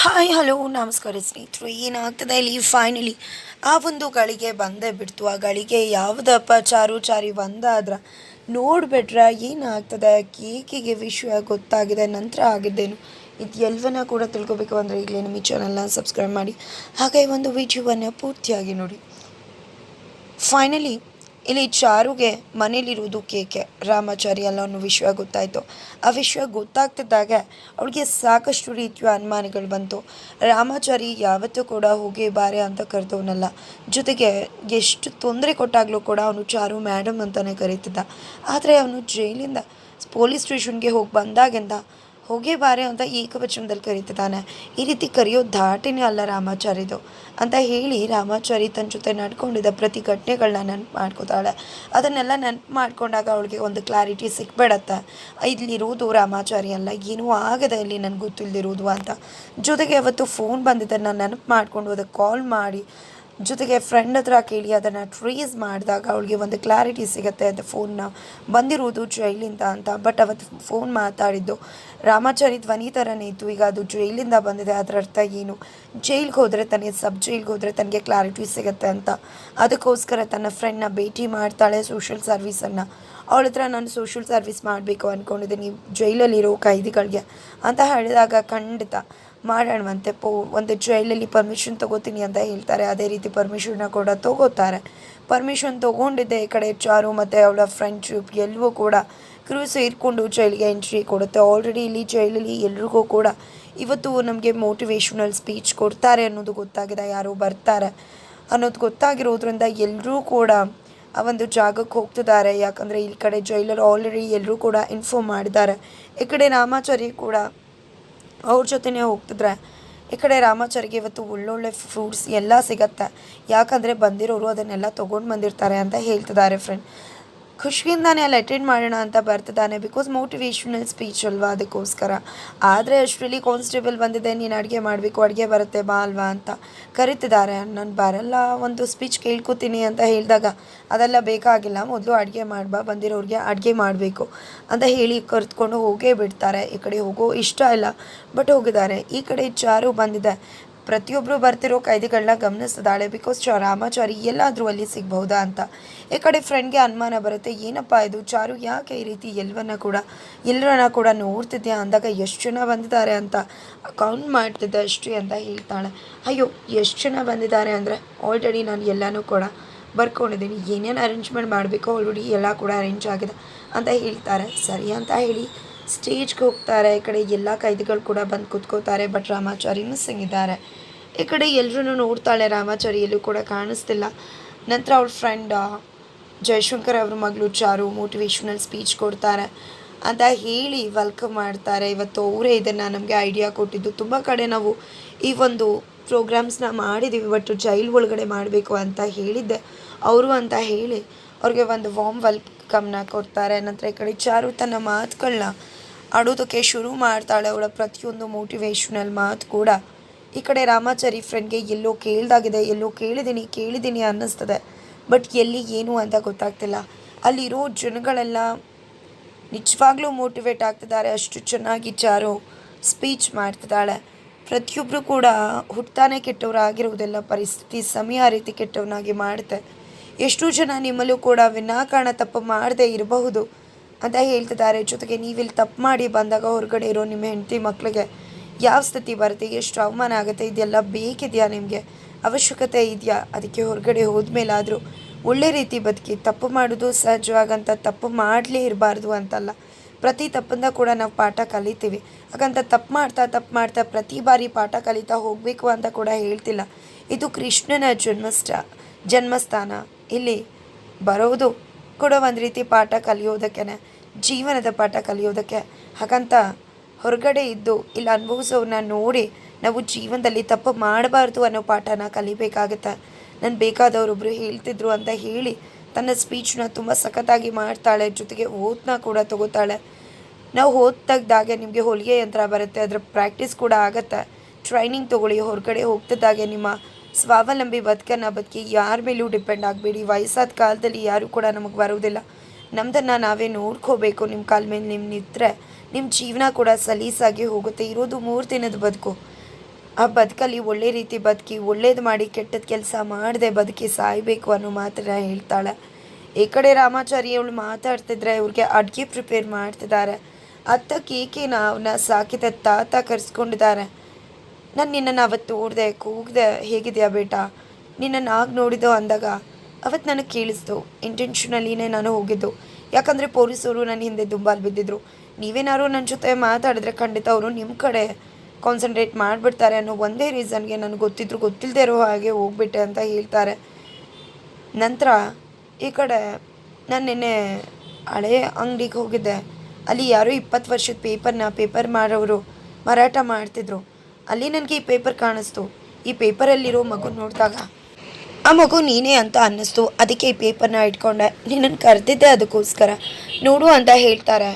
Hi, hello, ನಮಸ್ಕಾರ ಸ್ನೇಹಿತರು, ಏನಾಗ್ತದೆ ಇಲ್ಲಿ? ಫೈನಲಿ ಆ ಒಂದು ಗಳಿಗೆ ಬಂದೇ ಬಿಡ್ತು. ಆ ಗಳಿಗೆ ಯಾವುದಪ್ಪ ಚಾರು ಚಾರಿ ಒಂದಾದ್ರ ನೋಡ್ಬಿಟ್ರೆ ಏನಾಗ್ತದೆ? ಕೇಕಿಗೆ ವಿಷಯ ಗೊತ್ತಾಗಿದೆ, ನಂತರ ಆಗಿದ್ದೇನು? ಇದು ಎಲ್ಲವನ್ನ ಕೂಡ ತಿಳ್ಕೊಬೇಕು ಅಂದರೆ ಈಗಲೇ ನಮ್ಮ ಚಾನಲ್ನ ಸಬ್ಸ್ಕ್ರೈಬ್ ಮಾಡಿ. ಹಾಗೆ ಒಂದು ವಿಡಿಯೋವನ್ನು ಪೂರ್ತಿಯಾಗಿ ನೋಡಿ. ಫೈನಲಿ ಇಲ್ಲಿ ಚಾರುಗೆ ಮನೇಲಿರುವುದು ಕೇಕೆ. ರಾಮಾಚಾರಿ ಅಲ್ಲ ಅನ್ನೋ ವಿಷಯ ಗೊತ್ತಾಯಿತು. ಆ ವಿಷಯ ಗೊತ್ತಾಗ್ತಿದ್ದಾಗ ಅವಳಿಗೆ ಸಾಕಷ್ಟು ರೀತಿಯ ಅನುಮಾನಗಳು ಬಂತು. ರಾಮಾಚಾರಿ ಯಾವತ್ತೂ ಕೂಡ ಹೋಗಿ ಬಾರೆ ಅಂತ ಕರೆದವನಲ್ಲ. ಜೊತೆಗೆ ಎಷ್ಟು ತೊಂದರೆ ಕೊಟ್ಟಾಗಲೂ ಕೂಡ ಅವನು ಚಾರು ಮೇಡಮ್ ಅಂತಲೇ ಕರೀತಿದ್ದ. ಆದರೆ ಅವನು ಜೈಲಿಂದ ಪೊಲೀಸ್ ಸ್ಟೇಷನ್ಗೆ ಹೋಗಿ ಬಂದಾಗಿಂದ ಹೋಗೇ ಬಾರೆ ಅಂತ ಏಕವಚನದಲ್ಲಿ ಕರೀತಿದ್ದಾನೆ. ಈ ರೀತಿ ಕರೆಯೋ ಧಾಟಿನೇ ಅಲ್ಲ ರಾಮಾಚಾರಿದು ಅಂತ ಹೇಳಿ ರಾಮಾಚಾರಿ ತನ್ನ ಜೊತೆ ನಡ್ಕೊಂಡಿದ್ದ ಪ್ರತಿ ಘಟನೆಗಳನ್ನ ನೆನಪು ಮಾಡ್ಕೋತಾಳೆ. ಅದನ್ನೆಲ್ಲ ನೆನಪು ಮಾಡ್ಕೊಂಡಾಗ ಅವಳಿಗೆ ಒಂದು ಕ್ಲಾರಿಟಿ ಸಿಕ್ಬಿಡತ್ತೆ ಇಲ್ಲಿರುವುದು ರಾಮಾಚಾರಿ ಅಲ್ಲ. ಏನೂ ಆಗದೆ ಇಲ್ಲಿ ನನಗೆ ಗೊತ್ತಿಲ್ಲದಿರುವುದು ಅಂತ. ಜೊತೆಗೆ ಅವತ್ತು ಫೋನ್ ಬಂದಿದ್ದನ್ನು ನೆನಪು ಮಾಡ್ಕೊಂಡು ಅದಕ್ಕೆ ಕಾಲ್ ಮಾಡಿ ಜೊತೆಗೆ ಫ್ರೆಂಡ್ ಹತ್ರ ಕೇಳಿ ಅದನ್ನು ಟ್ರೇಸ್ ಮಾಡಿದಾಗ ಅವಳಿಗೆ ಒಂದು ಕ್ಲಾರಿಟಿ ಸಿಗುತ್ತೆ ಅಂತ ಫೋನ್ನ ಬಂದಿರುವುದು ಜೈಲಿಂದ ಅಂತ. ಬಟ್ ಅವತ್ತು ಫೋನ್ ಮಾತಾಡಿದ್ದು ರಾಮಾಚಾರಿ ಧ್ವನಿ ಥರನೇ ಇತ್ತು. ಈಗ ಅದು ಜೈಲಿಂದ ಬಂದಿದೆ. ಅದರ ಅರ್ಥ ಏನು? ಜೈಲ್ಗೆ ಹೋದರೆ ತನಗೆ ಸಬ್ ಜೈಲ್ಗೆ ಹೋದರೆ ತನಗೆ ಕ್ಲಾರಿಟಿ ಸಿಗುತ್ತೆ ಅಂತ. ಅದಕ್ಕೋಸ್ಕರ ತನ್ನ ಫ್ರೆಂಡ್ನ ಭೇಟಿ ಮಾಡ್ತಾಳೆ ಸೋಷಿಯಲ್ ಸರ್ವಿಸನ್ನು ಅವಳ ಹತ್ರ ನಾನು ಸೋಷಿಯಲ್ ಸರ್ವಿಸ್ ಮಾಡಬೇಕು ಅಂದ್ಕೊಂಡಿದ್ದೀನಿ ಜೈಲಲ್ಲಿರೋ ಕೈದಿಗಳಿಗೆ ಅಂತ ಹೇಳಿದಾಗ ಖಂಡಿತ ಮಾಡೋಣವಂತೆ. ಪೋ, ಒಂದು ಜೈಲಲ್ಲಿ ಪರ್ಮಿಷನ್ ತೊಗೋತೀನಿ ಅಂತ ಹೇಳ್ತಾರೆ. ಅದೇ ರೀತಿ ಪರ್ಮಿಷನ್ನ ಕೂಡ ತೊಗೋತಾರೆ. ಪರ್ಮಿಷನ್ ತೊಗೊಂಡಿದ್ದೆ ಈ ಕಡೆ ಚಾರು ಮತ್ತು ಅವಳ ಫ್ರೆಂಡ್ಶಿಪ್ ಎಲ್ಲವೂ ಕೂಡ ಕ್ರೂ ಸೇರಿಕೊಂಡು ಜೈಲಿಗೆ ಎಂಟ್ರಿ ಕೊಡುತ್ತೆ. ಆಲ್ರೆಡಿ ಇಲ್ಲಿ ಜೈಲಲ್ಲಿ ಎಲ್ರಿಗೂ ಕೂಡ ಇವತ್ತು ನಮಗೆ ಮೋಟಿವೇಶ್ನಲ್ ಸ್ಪೀಚ್ ಕೊಡ್ತಾರೆ ಅನ್ನೋದು ಗೊತ್ತಾಗಿದೆ. ಯಾರು ಬರ್ತಾರೆ ಅನ್ನೋದು ಗೊತ್ತಾಗಿರೋದ್ರಿಂದ ಎಲ್ಲರೂ ಕೂಡ ಆ ಒಂದು ಜಾಗಕ್ಕೆ ಹೋಗ್ತಿದ್ದಾರೆ. ಯಾಕಂದರೆ ಈ ಕಡೆ ಜೈಲರ್ ಆಲ್ರೆಡಿ ಎಲ್ಲರೂ ಕೂಡ ಇನ್ಫಾರ್ಮ್ ಮಾಡಿದ್ದಾರೆ. ಈ ಕಡೆ ರಾಮಾಚಾರಿ ಕೂಡ ಅವ್ರ ಜೊತೆನೇ ಹೋಗ್ತಿದ್ರೆ ಈ ಕಡೆ ರಾಮಾಚಾರಿಗೆ ಇವತ್ತು ಒಳ್ಳೊಳ್ಳೆ ಫ್ರೂಟ್ಸ್ ಎಲ್ಲ ಸಿಗತ್ತೆ. ಯಾಕಂದರೆ ಬಂದಿರೋರು ಅದನ್ನೆಲ್ಲ ತೊಗೊಂಡು ಬಂದಿರ್ತಾರೆ ಅಂತ ಹೇಳ್ತಿದ್ದಾರೆ ಫ್ರೆಂಡ್ ಖುಷಿಯಿಂದಾನೇ ಅಲ್ಲಿ ಅಟೆಂಡ್ ಮಾಡೋಣ ಅಂತ ಬರ್ತಿದ್ದಾನೆ ಬಿಕಾಸ್ ಮೋಟಿವೇಶ್ನಲ್ ಸ್ಪೀಚ್ ಅಲ್ವಾ ಅದಕ್ಕೋಸ್ಕರ. ಆದರೆ ಅಷ್ಟರಲ್ಲಿ ಕಾನ್ಸ್ಟೇಬಲ್ ಬಂದಿದೆ, ನೀನು ಅಡುಗೆ ಮಾಡಬೇಕು, ಅಡುಗೆ ಬರುತ್ತೆ, ಬಾ ಅಲ್ವಾ ಅಂತ ಕರಿತಿದ್ದಾರೆ. ನಾನು ಬರಲ್ಲ, ಒಂದು ಸ್ಪೀಚ್ ಕೇಳ್ಕೊತೀನಿ ಅಂತ ಹೇಳಿದಾಗ ಅದೆಲ್ಲ ಬೇಕಾಗಿಲ್ಲ, ಮೊದಲು ಅಡುಗೆ ಮಾಡ್ಬಾ ಬಂದಿರೋರಿಗೆ ಅಡುಗೆ ಮಾಡಬೇಕು ಅಂತ ಹೇಳಿ ಕರೆದುಕೊಂಡು ಹೋಗೇ ಬಿಡ್ತಾರೆ. ಈ ಕಡೆ ಹೋಗೋ ಇಷ್ಟ ಇಲ್ಲ ಬಟ್ ಹೋಗಿದ್ದಾರೆ. ಈ ಕಡೆ ಚಾರು ಬಂದಿದೆ. ಪ್ರತಿಯೊಬ್ಬರು ಬರ್ತಿರೋ ಕೈದಿಗಳನ್ನ ಗಮನಿಸ್ತಿದ್ದಾಳೆ ಬಿಕಾಸ್ ಚ ರಾಮಾಚಾರಿ ಎಲ್ಲಾದರೂ ಅಲ್ಲಿ ಸಿಗ್ಬಹುದಾ ಅಂತ. ಈ ಕಡೆ ಫ್ರೆಂಡ್ಗೆ ಅನುಮಾನ ಬರುತ್ತೆ, ಏನಪ್ಪ ಇದು? ಚಾರು ಯಾಕೆ ಈ ರೀತಿ ಎಲ್ಲವನ್ನ ಕೂಡ ಎಲ್ಲರನ್ನ ಕೂಡ ನೋಡ್ತಿದ್ಯಾ ಅಂದಾಗ ಎಷ್ಟು ಜನ ಬಂದಿದ್ದಾರೆ ಅಂತ ಕೌಂಟ್ ಮಾಡ್ತಿದ್ದೆ ಅಷ್ಟು ಅಂತ ಹೇಳ್ತಾಳೆ. ಅಯ್ಯೋ, ಎಷ್ಟು ಜನ ಬಂದಿದ್ದಾರೆ ಅಂದರೆ ಆಲ್ರೆಡಿ ನಾನು ಎಲ್ಲನೂ ಕೂಡ ಬರ್ಕೊಂಡಿದ್ದೀನಿ. ಏನೇನು ಅರೇಂಜ್ಮೆಂಟ್ ಮಾಡಬೇಕೋ ಆಲ್ರೆಡಿ ಎಲ್ಲ ಕೂಡ ಅರೇಂಜ್ ಆಗಿದೆ ಅಂತ ಹೇಳ್ತಾರೆ. ಸರಿ ಅಂತ ಹೇಳಿ ಸ್ಟೇಜ್ಗೆ ಹೋಗ್ತಾರೆ, ಈ ಕಡೆ ಎಲ್ಲ ಕೈದಿಗಳು ಕೂಡ ಬಂದು ಕುತ್ಕೋತಾರೆ ಬಟ್ ರಾಮಾಚಾರಿ ಮಿಸ್ಸಿಂಗ್ ಇದ್ದಾರೆ. ಈ ಕಡೆ ಎಲ್ಲರೂ ನೋಡ್ತಾಳೆ ರಾಮಾಚಾರಿ ಎಲ್ಲೂ ಕೂಡ ಕಾಣಿಸ್ತಿಲ್ಲ. ನಂತರ ಅವ್ರ ಫ್ರೆಂಡ್ ಜಯಶಂಕರ್ ಅವ್ರ ಮಗಳು ಚಾರು ಮೋಟಿವೇಶ್ನಲ್ ಸ್ಪೀಚ್ ಕೊಡ್ತಾರೆ. ಅಂತ ಹೇಳಿ ವೆಲ್ಕಮ್ ಮಾಡ್ತಾರೆ. ಇವತ್ತು ಅವರೇ ಇದನ್ನು ನಮಗೆ ಐಡಿಯಾ ಕೊಟ್ಟಿದ್ದು. ತುಂಬ ಕಡೆ ನಾವು ಈ ಒಂದು ಪ್ರೋಗ್ರಾಮ್ಸ್ನ ಮಾಡಿದ್ದೀವಿ ಬಟ್ ಜೈಲ್ ಒಳಗಡೆ ಮಾಡಬೇಕು ಅಂತ ಹೇಳಿದ್ದೆ. ಅವರು ಅಂತ ಹೇಳಿ ಅವ್ರಿಗೆ ಒಂದು ವಾಮ್ ವೆಲ್ಕಮ್ನ ಕೊಡ್ತಾರೆ. ನಂತರ ಈ ಕಡೆ ಚಾರು ತನ್ನ ಮಾತುಗಳನ್ನ ಆಡೋದಕ್ಕೆ ಶುರು ಮಾಡ್ತಾಳೆ ಅವಳ ಪ್ರತಿಯೊಂದು ಮೋಟಿವೇಶ್ನಲ್ ಮಾತು ಕೂಡ. ಈ ಕಡೆ ರಾಮಾಚಾರಿ ಫ್ರೆಂಡ್ಗೆ ಎಲ್ಲೋ ಕೇಳ್ದಾಗಿದೆ, ಎಲ್ಲೋ ಕೇಳಿದ್ದೀನಿ ಕೇಳಿದ್ದೀನಿ ಅನ್ನಿಸ್ತದೆ. ಬಟ್ ಎಲ್ಲಿ, ಏನು ಅಂತ ಗೊತ್ತಾಗ್ತಿಲ್ಲ. ಅಲ್ಲಿರೋ ಜನಗಳೆಲ್ಲ ನಿಜವಾಗ್ಲೂ ಮೋಟಿವೇಟ್ ಆಗ್ತಿದ್ದಾರೆ, ಅಷ್ಟು ಚೆನ್ನಾಗಿ ಚಾರು ಸ್ಪೀಚ್ ಮಾಡ್ತಿದ್ದಾಳೆ. ಪ್ರತಿಯೊಬ್ಬರು ಕೂಡ ಹುಟ್ಟಾನೆ ಕೆಟ್ಟವರಾಗಿರುವುದೆಲ್ಲ, ಪರಿಸ್ಥಿತಿ ಸಮಯ ರೀತಿ ಕೆಟ್ಟವನಾಗಿ ಮಾಡುತ್ತೆ. ಎಷ್ಟೋ ಜನ ನಿಮ್ಮಲ್ಲೂ ಕೂಡ ವಿನಾಕಾರಣ ತಪ್ಪು ಮಾಡದೇ ಇರಬಹುದು. ಅಂತ ಹೇಳ್ತಿದ್ದಾರೆ. ಜೊತೆಗೆ ನೀವಿಲ್ಲಿ ತಪ್ಪು ಮಾಡಿ ಬಂದಾಗ ಹೊರಗಡೆ ಇರೋ ನಿಮ್ಮ ಹೆಂಡತಿ ಮಕ್ಕಳಿಗೆ ಯಾವ ಸ್ಥಿತಿ ಬರುತ್ತೆ, ಎಷ್ಟು ಅವಮಾನ ಆಗುತ್ತೆ, ಇದೆಲ್ಲ ಬೇಕಿದೆಯಾ ನಿಮಗೆ? ಅವಶ್ಯಕತೆ ಇದೆಯಾ? ಅದಕ್ಕೆ ಹೊರಗಡೆ ಹೋದ್ಮೇಲಾದರೂ ಒಳ್ಳೆ ರೀತಿ ಬದುಕಿ, ತಪ್ಪು ಮಾಡೋದು ಸಹಜವಾಗಂತ ತಪ್ಪು ಮಾಡಲೇ ಇರಬಾರ್ದು ಅಂತಲ್ಲ. ಪ್ರತಿ ತಪ್ಪಿಂದ ಕೂಡ ನಾವು ಪಾಠ ಕಲಿತೀವಿ. ಹಾಗಂತ ತಪ್ಪು ಮಾಡ್ತಾ ತಪ್ಪು ಮಾಡ್ತಾ ಪ್ರತಿ ಬಾರಿ ಪಾಠ ಕಲಿತಾ ಹೋಗಬೇಕು ಅಂತ ಕೂಡ ಹೇಳ್ತಿಲ್ಲ. ಇದು ಕೃಷ್ಣನ ಜನ್ಮಸ್ಥ, ಜನ್ಮಸ್ಥಾನ. ಇಲ್ಲಿ ಬರೋದು ಕೂಡ ಒಂದು ರೀತಿ ಪಾಠ ಕಲಿಯೋದಕ್ಕೆ ಜೀವನದ ಪಾಠ ಕಲಿಯೋದಕ್ಕೆ. ಹಾಗಂತ ಹೊರಗಡೆ ಇದ್ದು ಇಲ್ಲಿ ಅನುಭವಿಸೋನ್ನ ನೋಡಿ ನಾವು ಜೀವನದಲ್ಲಿ ತಪ್ಪು ಮಾಡಬಾರ್ದು ಅನ್ನೋ ಪಾಠನ ಕಲಿಬೇಕಾಗತ್ತೆ. ನಾನು ಬೇಕಾದವರೊಬ್ಬರು ಹೇಳ್ತಿದ್ರು ಅಂತ ಹೇಳಿ ತನ್ನ ಸ್ಪೀಚ್ನ ತುಂಬ ಸಖತ್ತಾಗಿ ಮಾಡ್ತಾಳೆ, ಜೊತೆಗೆ ಓದ್ನ ಕೂಡ ತಗೋತಾಳೆ. ನಾವು ಓದ್ ತೆಗ್ದಾಗೆ ನಿಮಗೆ ಹೊಲಿಗೆ ಯಂತ್ರ ಬರುತ್ತೆ, ಅದರ ಪ್ರಾಕ್ಟೀಸ್ ಕೂಡ ಆಗುತ್ತೆ. ಟ್ರೈನಿಂಗ್ ತೊಗೊಳ್ಳಿ, ಹೊರಗಡೆ ಹೋಗ್ತಿದ್ದಾಗೆ ನಿಮ್ಮ ಸ್ವಾವಲಂಬಿ ಬದುಕನ್ನು ಬದುಕಿ ಯಾರ ಮೇಲೂ ಡಿಪೆಂಡ್ ಆಗಬೇಡಿ. ವಯಸ್ಸಾದ ಕಾಲದಲ್ಲಿ ಯಾರೂ ಕೂಡ ನಮಗೆ ಬರೋದಿಲ್ಲ ನಮ್ಮದನ್ನು ನಾವೇ ನೋಡ್ಕೋಬೇಕು. ನಿಮ್ಮ ಕಾಲ ಮೇಲೆ ನಿಮ್ಮ ನಿದ್ರೆ ನಿಮ್ಮ ಜೀವನ ಕೂಡ ಸಲೀಸಾಗಿ ಹೋಗುತ್ತೆ. ಇರೋದು ಮೂರು ದಿನದ ಬದುಕು. ಆ ಬದುಕಲ್ಲಿ ಒಳ್ಳೆ ರೀತಿ ಬದುಕಿ, ಒಳ್ಳೇದು ಮಾಡಿ, ಕೆಟ್ಟದ ಕೆಲಸ ಮಾಡದೆ ಬದುಕಿ ಸಾಯಬೇಕು ಅನ್ನೋ ಮಾತ್ರ ಹೇಳ್ತಾಳೆ. ಈ ಕಡೆ ರಾಮಾಚಾರಿ ಅವಳು ಮಾತಾಡ್ತಿದ್ರೆ ಇವ್ರಿಗೆ ಅಡುಗೆ ಪ್ರಿಪೇರ್ ಮಾಡ್ತಿದ್ದಾರೆ. ಅತ್ತ ಕೇಕಿನ ಅವನ್ನ ಸಾಕಿದ ತಾತ ಕರೆಸ್ಕೊಂಡಿದ್ದಾರೆ? ನಾನು ನಿನ್ನನ್ನು ಅವತ್ತು ಓಡಿದೆ ಕೂಗಿದೆ ಹೇಗಿದೆಯಾ ಬೇಟ? ನಿನ್ನನ್ನು ಆಗ ನೋಡಿದೋ ಅಂದಾಗ ಅವತ್ತು ನನಗೆ ಕೇಳಿಸ್ತು. ಇಂಟೆನ್ಷನಲಿನೇ ನಾನು ಹೋಗಿದ್ದು. ಯಾಕಂದರೆ ಪೊಲೀಸರು ನನ್ನ ಹಿಂದೆ ದುಂಬಾಲು ಬಿದ್ದಿದ್ರು. ನೀವೇನಾದ್ರು ನನ್ನ ಜೊತೆ ಮಾತಾಡಿದ್ರೆ ಖಂಡಿತ ಅವರು ನಿಮ್ಮ ಕಡೆ ಕಾನ್ಸಂಟ್ರೇಟ್ ಮಾಡಿಬಿಡ್ತಾರೆ ಅನ್ನೋ ಒಂದೇ ರೀಸನ್ಗೆ ನನಗೆ ಗೊತ್ತಿದ್ರು. ಗೊತ್ತಿಲ್ಲದೆ ಇರೋ ಹಾಗೆ ಹೋಗ್ಬಿಟ್ಟೆ ಅಂತ ಹೇಳ್ತಾರೆ. ನಂತರ ಈ ಕಡೆ ನಾನು ನಿನ್ನೆ ಹಳೆಯ ಅಂಗಡಿಗೆ ಹೋಗಿದ್ದೆ. ಅಲ್ಲಿ ಯಾರೋ ಇಪ್ಪತ್ತು ವರ್ಷದ ಪೇಪರ್ನ ಪೇಪರ್ ಮಾರೋರು ಮಾರಾಟ ಮಾಡ್ತಿದ್ರು. ಅಲ್ಲಿ ನನಗೆ ಈ ಪೇಪರ್ ಕಾಣಿಸ್ತು. ಈ ಪೇಪರಲ್ಲಿರೋ ಮಗು ನೋಡಿದಾಗ, ಆ ಮಗು ನೀನೇ ಅಂತ ಅನ್ನಿಸ್ತು. ಅದಕ್ಕೆ ಈ ಪೇಪರ್ನ ಇಟ್ಕೊಂಡೆ. ನಿನ್ನನ್ನು ಕರೆದಿದ್ದೆ ಅದಕ್ಕೋಸ್ಕರ. ನೋಡು ಅಂತ ಹೇಳ್ತಾರೆ.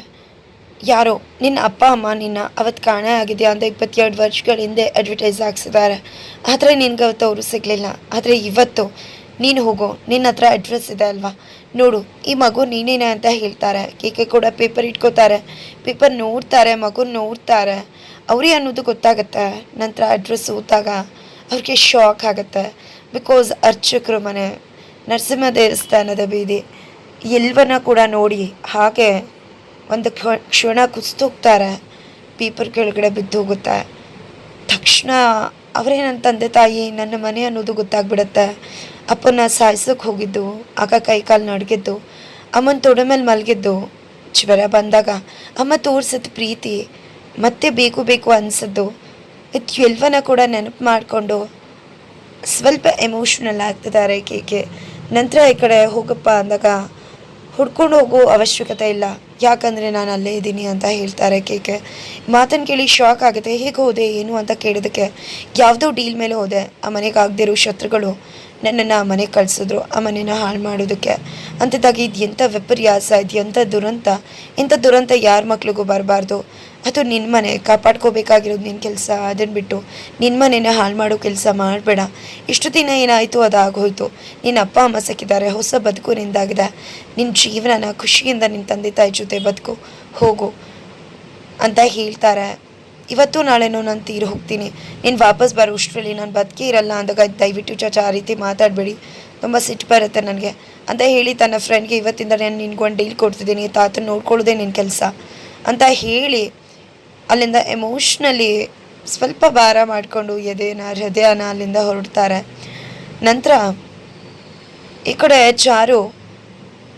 ಯಾರೋ, ನಿನ್ನ ಅಪ್ಪ, ಅಮ್ಮ ನಿನ್ನ ಅವತ್ತು ಕಾಣೆ ಆಗಿದೆ ಅಂತ ಇಪ್ಪತ್ತೆರಡು ವರ್ಷಗಳ ಹಿಂದೆ ಅಡ್ವರ್ಟೈಸ್ ಹಾಕ್ಸಿದ್ದಾರೆ. ಆದರೆ ನಿನ್ಗೆ ಅವತ್ತು ಅವರು ಸಿಗಲಿಲ್ಲ. ಆದರೆ ಇವತ್ತು ನೀನು ಹೋಗೋ. ನಿನ್ನ ಹತ್ರ ಅಡ್ರೆಸ್ ಇದೆ ಅಲ್ವಾ? ನೋಡು, ಈ ಮಗು ನೀನೇನೆ ಅಂತ ಹೇಳ್ತಾರೆ. ಕೇಕೆ ಕೂಡ ಪೇಪರ್ ಇಟ್ಕೋತಾರೆ. ಪೇಪರ್ ನೋಡ್ತಾರೆ, ಮಗು ನೋಡ್ತಾರೆ. ಅವ್ರಿಗೆ ಅನ್ನೋದು ಗೊತ್ತಾಗುತ್ತೆ. ನಂತರ ಅಡ್ರೆಸ್ ಓದಿದಾಗ ಅವ್ರಿಗೆ ಶಾಕ್ ಆಗುತ್ತೆ. ಬಿಕಾಸ್ ಅರ್ಚಕರು ಮನೆ, ನರಸಿಂಹ ದೇವಸ್ಥಾನದ ಬೀದಿ ಎಲ್ವನ್ನ ಕೂಡ ನೋಡಿ ಹಾಗೆ ಒಂದು ಕ್ಷ- ಕ್ಷಣ ಕುಸ್ತೋಗ್ತಾರೆ ಪೇಪರ್ ಕೆಳಗಡೆ ಬಿದ್ದು ಹೋಗುತ್ತೆ. ತಕ್ಷಣ ಅವರೇ ನನ್ನ ತಂದೆ ತಾಯಿ, ನನ್ನ ಮನೆ ಅನ್ನೋದು ಗೊತ್ತಾಗ್ಬಿಡುತ್ತೆ. ಅಪ್ಪನ ಸಾಯಿಸೋಕೆ ಹೋಗಿದ್ದು, ಆಗ ಕೈ ಕಾಲು ನಡ್ಗಿದ್ದು, ಅಮ್ಮನ ತೊಡೆ ಮೇಲೆ ಮಲಗಿದ್ದು. ಜ್ವರ ಬಂದಾಗ, ಅಮ್ಮ ತೋರಿಸಿದ ಪ್ರೀತಿ ಮತ್ತೆ ಬೇಕು ಬೇಕು ಅನಿಸಿದ್ದು. ವಿತ್ ಎಲ್ವನ ಕೂಡ ನೆನಪು ಮಾಡಿಕೊಂಡು ಸ್ವಲ್ಪ ಎಮೋಷ್ನಲ್ ಆಗ್ತಿದ್ದಾರೆ ಕೇಕೆ ನಂತರ ಈ ಕಡೆ ಹೋಗಪ್ಪ ಅಂದಾಗ, ಹುಡ್ಕೊಂಡು ಹೋಗೋ ಅವಶ್ಯಕತೆ ಇಲ್ಲ. ಯಾಕಂದರೆ ನಾನು ಅಲ್ಲೇ ಇದ್ದೀನಿ ಅಂತ ಹೇಳ್ತಾರೆ ಕೇಕೆ ಮಾತನ್ನು ಕೇಳಿ ಶಾಕ್ ಆಗುತ್ತೆ. ಹೇಗೆ ಹೋದೆ, ಏನು ಅಂತ ಕೇಳಿದಕ್ಕೆ ಯಾವುದೋ ಡೀಲ್ ಮೇಲೆ ಹೋದೆ. ಆ ಮನೆಗೆ ಆಗದಿರೋ ಶತ್ರುಗಳು. ನನ್ನನ್ನು ಆ ಮನೆಗೆ ಕಳಿಸಿದ್ರು, ಆ ಮನೇನ ಹಾಳು ಮಾಡೋದಕ್ಕೆ. ಅಂಥದ್ದಾಗಿ ಇದು ಎಂಥ ವಿಪರ್ಯಾಸ ಇದು ಎಂಥ ದುರಂತ. ಇಂಥ ದುರಂತ ಯಾರ ಮಕ್ಳಿಗೂ ಬರಬಾರ್ದು. ಅದು ನಿನ್ನ ಮನೆ, ಕಾಪಾಡ್ಕೋಬೇಕಾಗಿರೋದು ನಿನ್ನ ಕೆಲಸ ಅದನ್ನು ಬಿಟ್ಟು. ನಿನ್ನ ಮನೇನ ಹಾಳು ಮಾಡೋ ಕೆಲಸ ಮಾಡಬೇಡ. ಇಷ್ಟು ದಿನ ಏನಾಯಿತು ಅದು ಆಗೋಯ್ತು ನಿನ್ನ ಅಪ್ಪ ಅಮ್ಮ ಸಿಕ್ಕಿದ್ದಾರೆ, ಹೊಸ ಬದುಕು ನಿಂದಾಗಿದೆ. ನಿನ್ನ ಜೀವನನ ಖುಷಿಯಿಂದ ನಿನ್ನ ತಂದೆ ತಾಯಿ ಜೊತೆ ಬದುಕು, ಹೋಗು ಅಂತ ಹೇಳ್ತಾರೆ. ಇವತ್ತು ನಾಳೆನೂ ನಾನು ತೀರಿ ಹೋಗ್ತೀನಿ. ನೀನು ವಾಪಸ್ ಬರೋ ಅಷ್ಟರಲ್ಲಿ ನಾನು ಬದುಕಿ ಇರಲ್ಲ ಅಂದಾಗ ದಯವಿಟ್ಟು ಚಾಚ ಆ ರೀತಿ ಮಾತಾಡಬೇಡಿ. ತುಂಬ ಸಿಟ್ಟು ಬರುತ್ತೆ ನನಗೆ. ಅಂತ ಹೇಳಿ ತನ್ನ ಫ್ರೆಂಡ್ಗೆ ಇವತ್ತಿಂದ ನಾನು ನಿನ್ಗೊಂದು ಡೀಲ್ ಕೊಡ್ತಿದ್ದೀನಿ. ತಾತ ನೋಡ್ಕೊಳ್ಳೋದೇ ನಿನ್ನ ಕೆಲಸ. ಅಂತ ಹೇಳಿ ಅಲ್ಲಿಂದ ಎಮೋಷ್ನಲಿ ಸ್ವಲ್ಪ ಭಾರ ಮಾಡಿಕೊಂಡು ಎದೆನ, ಹೃದಯನ ಅಲ್ಲಿಂದ ಹೊರಡ್ತಾರೆ. ನಂತರ ಈ ಕಡೆ ಚಾರು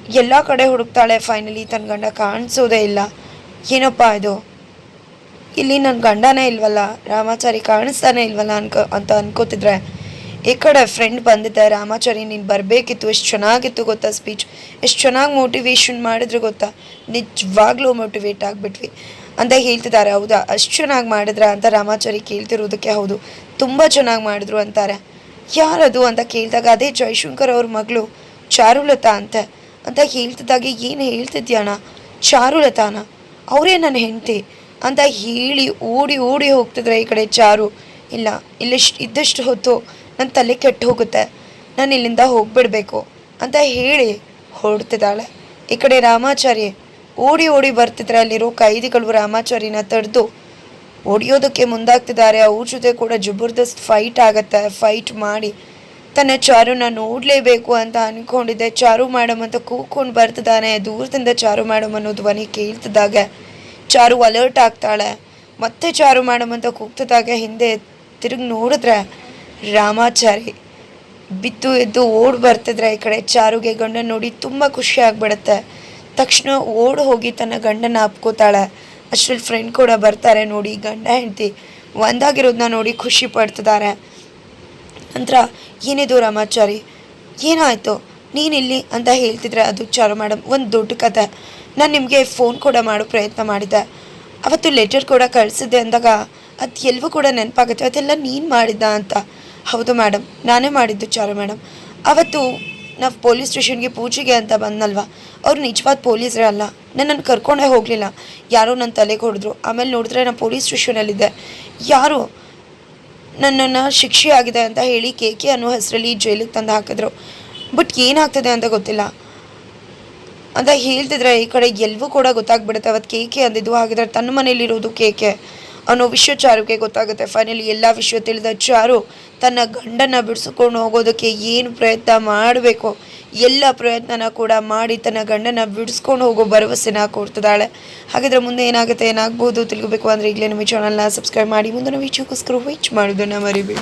ಎಲ್ಲ ಕಡೆ ಹುಡುಕ್ತಾಳೆ. ಫೈನಲಿ ತನ್ನ ಗಂಡ ಕಾಣಿಸೋದೇ ಇಲ್ಲ. ಏನಪ್ಪ ಇದು? ಇಲ್ಲಿ ನನ್ನ ಗಂಡನೇ ಇಲ್ವಲ್ಲ, ರಾಮಾಚಾರಿ ಕಾಣಿಸ್ತಾನೆ ಇಲ್ವಲ್ಲ ಅನ್ಕೋ, ಅಂತ ಅನ್ಕೋತಿದ್ರೆ, ಈ ಕಡೆ ಫ್ರೆಂಡ್ ಬಂದಿದ್ದೆ ರಾಮಾಚಾರಿ ನೀನು ಬರಬೇಕಿತ್ತು, ಎಷ್ಟು ಚೆನ್ನಾಗಿತ್ತು ಗೊತ್ತಾ ಸ್ಪೀಚ್ ಎಷ್ಟು ಚೆನ್ನಾಗಿ ಮೋಟಿವೇಶನ್ ಮಾಡಿದ್ರು ಗೊತ್ತಾ? ನಿಜವಾಗ್ಲೂ ಮೋಟಿವೇಟ್ ಆಗಿಬಿಟ್ವಿ. ಅಂತ ಹೇಳ್ತಿದ್ದಾರೆ, ಹೌದಾ? ಅಷ್ಟು ಚೆನ್ನಾಗಿ ಮಾಡಿದ್ರ ಅಂತ ರಾಮಾಚಾರಿ ಕೇಳ್ತಿರೋದಕ್ಕೆ ಹೌದು. ತುಂಬ ಚೆನ್ನಾಗಿ ಮಾಡಿದ್ರು ಅಂತಾರೆ. ಯಾರದು ಅಂತ ಕೇಳಿದಾಗ, ಅದೇ ಜಯಶಂಕರ್ ಅವ್ರ ಮಗಳು, ಚಾರುಲತಾ ಅಂತೆ. ಅಂತ ಹೇಳ್ತಿದ್ದಾಗ, ಏನು ಹೇಳ್ತಿದ್ಯಾಣ ಚಾರುಲತಾನ? ಅವರೇ ನನ್ನ ಹೆಂಡತಿ. ಅಂತ ಹೇಳಿ ಓಡಿ ಓಡಿ ಹೋಗ್ತಿದ್ರೆ ಈ ಕಡೆ ಚಾರು. ಇಲ್ಲ, ಇಲ್ಲಿಷ್ಟು, ಇದ್ದಷ್ಟು ಹೊತ್ತು ನನ್ನ ತಲೆ ಕೆಟ್ಟು ಹೋಗುತ್ತೆ. ನಾನು ಇಲ್ಲಿಂದ ಹೋಗ್ಬಿಡ್ಬೇಕು ಅಂತ ಹೇಳಿ ಹೊರಡ್ತಿದ್ದಾಳೆ. ಈ ಕಡೆ ರಾಮಾಚಾರಿ ಓಡಿ ಓಡಿ ಬರ್ತಿದ್ರೆ ಅಲ್ಲಿರೋ ಕೈದಿಗಳು ರಾಮಾಚಾರಿನ ತಡೆದು ಹೊಡಿಯೋದಕ್ಕೆ ಮುಂದಾಗ್ತಿದ್ದಾರೆ. ಅವ್ರ ಜೊತೆ ಕೂಡ ಜಬರ್ದಸ್ತ್ ಫೈಟ್ ಆಗತ್ತೆ. ಫೈಟ್ ಮಾಡಿ ತನ್ನ ಚಾರುನ ನೋಡಲೇಬೇಕು ಅಂತ ಅನ್ಕೊಂಡಿದ್ದೆ. ಚಾರು ಮೇಡಮ್ ಅಂತ ಕೂಕೊಂಡು ಬರ್ತಿದ್ದಾನೆ. ದೂರದಿಂದ ಚಾರು ಮೇಡಮ್ ಅನ್ನೋ ಧ್ವನಿ ಕೇಳ್ತಿದ್ದಾಗ. ಚಾರು ಅಲರ್ಟ್ ಆಗ್ತಾಳೆ. ಮತ್ತೆ ಚಾರು ಮೇಡಮ್ ಅಂತ ಕೂಗ್ತಿದ್ದಾಗ ಹಿಂದೆ ತಿರುಗಿ ನೋಡಿದ್ರೆ ರಾಮಾಚಾರಿ ಬಿದ್ದು ಎದ್ದು ಓಡ್ ಬರ್ತಿದ್ರೆ ಈ ಕಡೆ ಚಾರುಗೆ ಗಂಡ ನೋಡಿ ತುಂಬ ಖುಷಿ ಆಗ್ಬಿಡುತ್ತೆ. ತಕ್ಷಣ ಓಡ್ ಹೋಗಿ ತನ್ನ ಗಂಡನ ಅಪ್ಕೋತಾಳೆ. ಅಷ್ಟರಲ್ಲಿ ಫ್ರೆಂಡ್ ಕೂಡ ಬರ್ತಾರೆ ನೋಡಿ, ಗಂಡ ಹೆಂಡತಿ ಒಂದಾಗಿರೋದನ್ನ ನೋಡಿ ಖುಷಿ ಪಡ್ತಿದ್ದಾರೆ. ನಂತರ, ಏನಿದು ರಾಮಾಚಾರಿ? ಏನಾಯಿತು? ನೀನಿಲ್ಲಿ? ಅಂತ ಹೇಳ್ತಿದ್ರೆ ಅದು ಚಾರು ಮೇಡಮ್ ಒಂದು ದೊಡ್ಡ ಕತೆ. ನಾನು ನಿಮಗೆ ಫೋನ್ ಕೂಡ ಮಾಡೋ ಪ್ರಯತ್ನ ಮಾಡಿದ್ದೆ. ಅವತ್ತು ಲೆಟರ್ ಕೂಡ ಕಳಿಸಿದ್ದೆ ಅಂದಾಗ ಅದು ಎಲ್ಲವೂ ಕೂಡ ನೆನಪಾಗುತ್ತೆ. ಅದೆಲ್ಲ ನೀನು ಮಾಡಿದ್ದ ಅಂತ. ಹೌದು ಮೇಡಮ್ ನಾನೇ ಮಾಡಿದ್ದು ಚಾರು ಮೇಡಮ್ ಅವತ್ತು ನಾವು ಪೊಲೀಸ್ ಸ್ಟೇಷನ್ಗೆ ಪೂಜೆಗೆ ಅಂತ ಬಂದಲ್ವ ಅವ್ರು ನಿಜವಾದ ಪೊಲೀಸರೇ ಅಲ್ಲ. ನನ್ನನ್ನು ಕರ್ಕೊಂಡೇ ಹೋಗಲಿಲ್ಲ. ಯಾರೋ ನನ್ನ ತಲೆಗೆ ಹೊಡೆದ್ರು ಆಮೇಲೆ ನೋಡಿದ್ರೆ ನಾನು ಪೊಲೀಸ್ ಸ್ಟೇಷನಲ್ಲಿದ್ದೆ ಯಾರು? ನನ್ನನ್ನು ಶಿಕ್ಷೆ ಆಗಿದೆ ಅಂತ ಹೇಳಿ ಕೆ ಕೆ ಅನ್ನೋ ಹೆಸರಲ್ಲಿ ಜೈಲಿಗೆ ತಂದು ಹಾಕಿದ್ರು. ಬಟ್ ಏನಾಗ್ತದೆ ಅಂತ ಗೊತ್ತಿಲ್ಲ. ಅಂತ ಹೇಳ್ತಿದ್ರೆ ಈ ಕಡೆ ಎಲ್ವೂ ಕೂಡ ಗೊತ್ತಾಗ್ಬಿಡುತ್ತೆ. ಅವತ್ತು ಕೇಕೆ ಅಂದಿದ್ದು, ಹಾಗಿದ್ರೆ ತನ್ನ ಮನೇಲಿರೋದು ಕೇಕೆ ಅನ್ನೋ ವಿಷಯ ಚಾರುಗೆ ಗೊತ್ತಾಗುತ್ತೆ. ಫೈನಲಿ ಎಲ್ಲ ವಿಷಯ ತಿಳಿದ ಚಾರು ತನ್ನ ಗಂಡನ ಬಿಡಿಸ್ಕೊಂಡು ಹೋಗೋದಕ್ಕೆ ಏನು ಪ್ರಯತ್ನ ಮಾಡಬೇಕು? ಎಲ್ಲ ಪ್ರಯತ್ನನ ಕೂಡ ಮಾಡಿ ತನ್ನ ಗಂಡನ ಬಿಡಿಸ್ಕೊಂಡು ಹೋಗೋ ಭರವಸೆನ ಕೊಡ್ತಿದ್ದಾಳೆ. ಹಾಗಿದ್ರೆ ಮುಂದೆ ಏನಾಗುತ್ತೆ, ಏನಾಗ್ಬೋದು ತಿಳ್ಕೊಬೇಕು ಅಂದರೆ ಈಗಲೇ ನಮ್ಮ ಚಾನಲ್ನ ಸಬ್ಸ್ಕ್ರೈಬ್ ಮಾಡಿ. ಮುಂದಿನ ವಿಷಯಕ್ಕೋಸ್ಕರ ವೈಚ್ ಮಾಡೋದನ್ನು ಮರಿಬೇಡಿ.